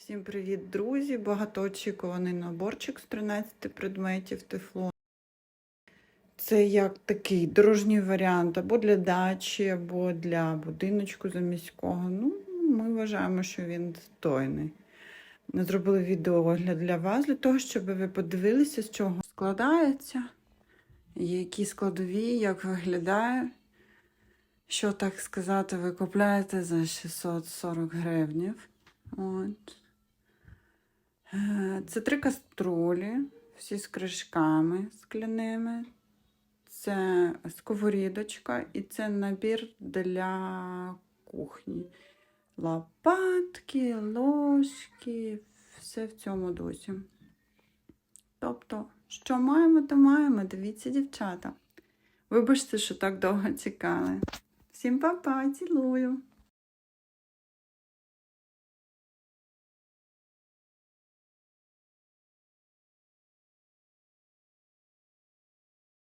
Всім привіт, друзі! Багатоочікуваний наборчик з 13 предметів тефлону. Це як такий дорожній варіант або для дачі, або для будиночку заміського. Ну, ми вважаємо, що він достойний. Ми зробили відеоогляд для вас, для того, щоб ви подивилися, з чого складається, які складові, як виглядає. Що так сказати, ви купляєте за 640 гривнів. От. Це три каструлі, всі з кришками скляними. Це сковорідочка і це набір для кухні. Лопатки, ложки, все в цьому дусі. Тобто, що маємо, то маємо. Дивіться, дівчата. Вибачте, що так довго чекали. Всім па-па, цілую!